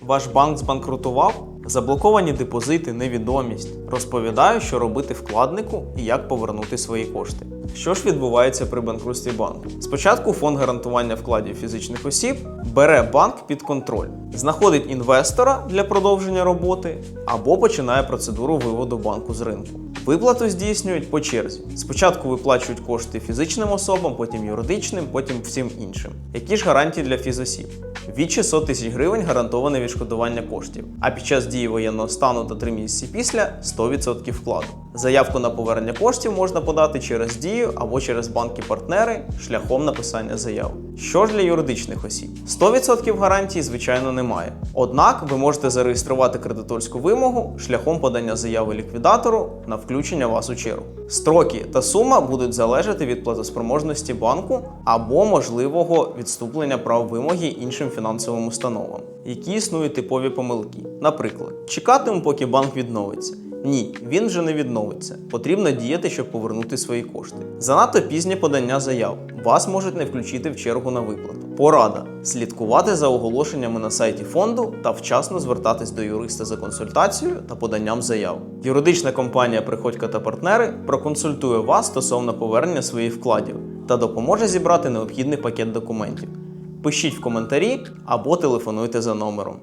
Ваш банк збанкрутував? Заблоковані депозити, невідомість. Розповідаю, що робити вкладнику і як повернути свої кошти. Що ж відбувається при банкрутстві банку? Спочатку фонд гарантування вкладів фізичних осіб бере банк під контроль, знаходить інвестора для продовження роботи або починає процедуру виводу банку з ринку. Виплату здійснюють по черзі. Спочатку виплачують кошти фізичним особам, потім юридичним, потім всім іншим. Які ж гарантії для фізосіб? Від 600 тисяч гривень гарантоване відшкодування коштів, а під час дії воєнного стану та 3 місяці після 100% вкладу. Заявку на повернення коштів можна подати через дію або через банки-партнери шляхом написання заяв. Що ж для юридичних осіб? 100% гарантії, звичайно, немає. Однак ви можете зареєструвати кредиторську вимогу шляхом подання заяви ліквідатору на включення вас у чергу. Строки та сума будуть залежати від платоспроможності банку або можливого відступлення прав вимоги іншим фінансовим установам, які існують типові помилки. Наприклад, чекатиму, поки банк відновиться. Ні, він вже не відновиться. Потрібно діяти, щоб повернути свої кошти. Занадто пізнє подання заяв. Вас можуть не включити в чергу на виплату. Порада: слідкувати за оголошеннями на сайті фонду та вчасно звертатись до юриста за консультацією та поданням заяв. Юридична компанія Приходько та партнери проконсультує вас стосовно повернення своїх вкладів та допоможе зібрати необхідний пакет документів. Пишіть в коментарі або телефонуйте за номером.